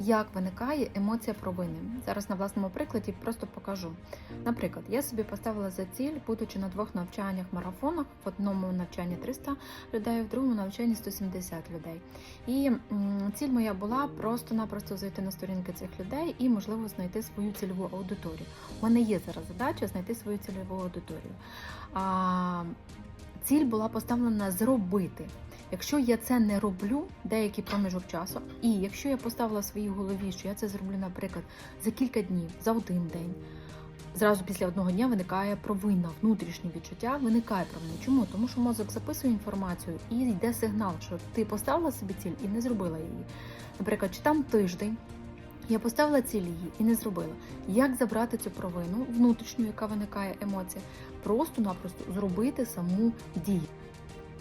як виникає емоція провини. Зараз на власному прикладі просто покажу. Наприклад, я собі поставила за ціль, будучи на двох навчаннях марафонах, в одному навчанні 300 людей, в другому навчанні 170 людей. І ціль моя була просто-напросто зайти на сторінки цих людей і, можливо, знайти свою цільову аудиторію. У мене є зараз задача знайти свою цільову аудиторію. А, ціль була поставлена зробити. Якщо я це не роблю деякий проміжок часу, і якщо я поставила своїй голові, що я це зроблю, наприклад, за кілька днів, за один день, зразу після одного дня виникає провина, внутрішнє відчуття виникає провина. Чому? Тому що мозок записує інформацію і йде сигнал, що ти поставила собі ціль і не зробила її. Наприклад, чи там тиждень. Я поставила ціль її і не зробила. Як забрати цю провину внутрішню, яка виникає емоція? Просто-напросто зробити саму дію.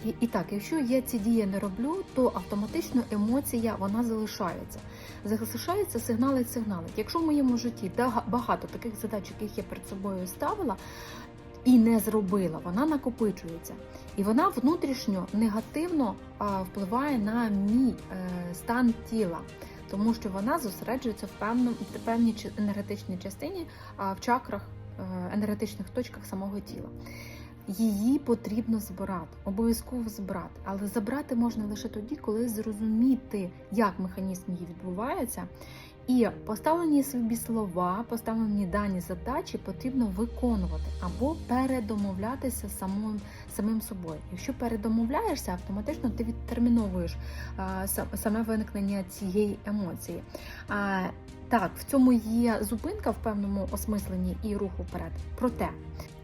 І, і так, якщо я ці дії не роблю, то автоматично емоція вона залишається. Залишається сигналить, сигналить. Якщо в моєму житті багато таких задач, яких я перед собою ставила і не зробила, вона накопичується. І вона внутрішньо негативно впливає на мій е, стан тіла. Тому що вона зосереджується в певній енергетичній частині, в чакрах, е, енергетичних точках самого тіла. Її потрібно збирати, обов'язково збирати. Але забрати можна лише тоді, коли зрозуміти, як механізм її відбувається. І поставлені собі слова, поставлені дані задачі потрібно виконувати або передомовлятися самим, самим собою. Якщо передомовляєшся, автоматично ти відтерміновуєш а, саме виникнення цієї емоції. А, так, в цьому є зупинка в певному осмисленні і руху вперед. Проте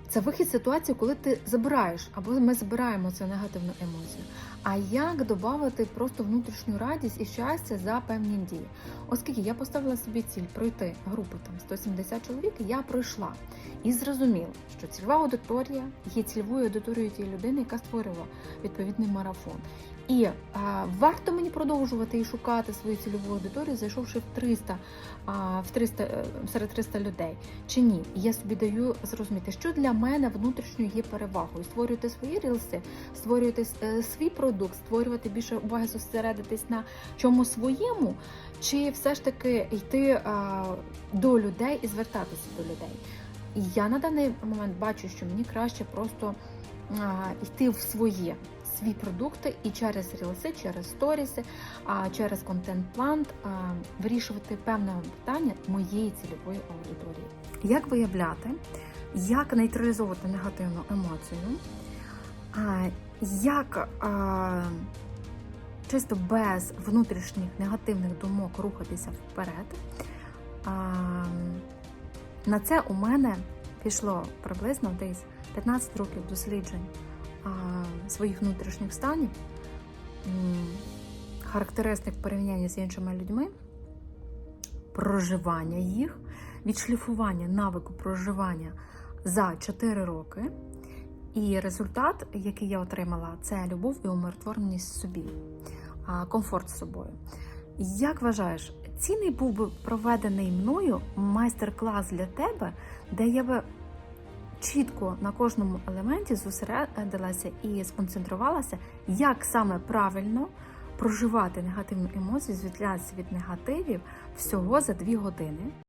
це вихід ситуації, коли ти забираєш або ми забираємо цю негативну емоцію. А як додати просто внутрішню радість і щастя за певні дії? Оскільки я поставила собі ціль пройти групу там 170 чоловік, я пройшла і зрозуміла, що цільова аудиторія є цільовою аудиторією тієї людини, яка створювала відповідний марафон. І а, варто мені продовжувати і шукати свою цільову аудиторію, зайшовши в 300, а, в 300 е, серед 300 людей чи ні. Я собі даю зрозуміти, що для мене внутрішньо є перевагою. Створювати свої рілси, створювати е, свій продукт, створювати більше уваги зосередитись на чому своєму, чи все ж таки йти а, до людей і звертатися до людей. І я на даний момент бачу, що мені краще просто йти в своє. Свій продукти і через рілси, через сторіси, через контент-план вирішувати певне питання моєї цільової аудиторії. Як виявляти, як нейтралізовувати негативну емоцію, як чисто без внутрішніх негативних думок рухатися вперед. На це у мене пішло приблизно десь 15 років досліджень своїх внутрішніх станів, характеристик порівняння з іншими людьми, проживання їх, відшліфування навику проживання за 4 роки. І результат, який я отримала, це любов і умиротвореність собі, комфорт з собою. Як вважаєш, цінний був би проведений мною майстер-клас для тебе, де я би чітко на кожному елементі зосередилася і сконцентрувалася, як саме правильно проживати негативну емоцію, звітлятися від негативів всього за дві години.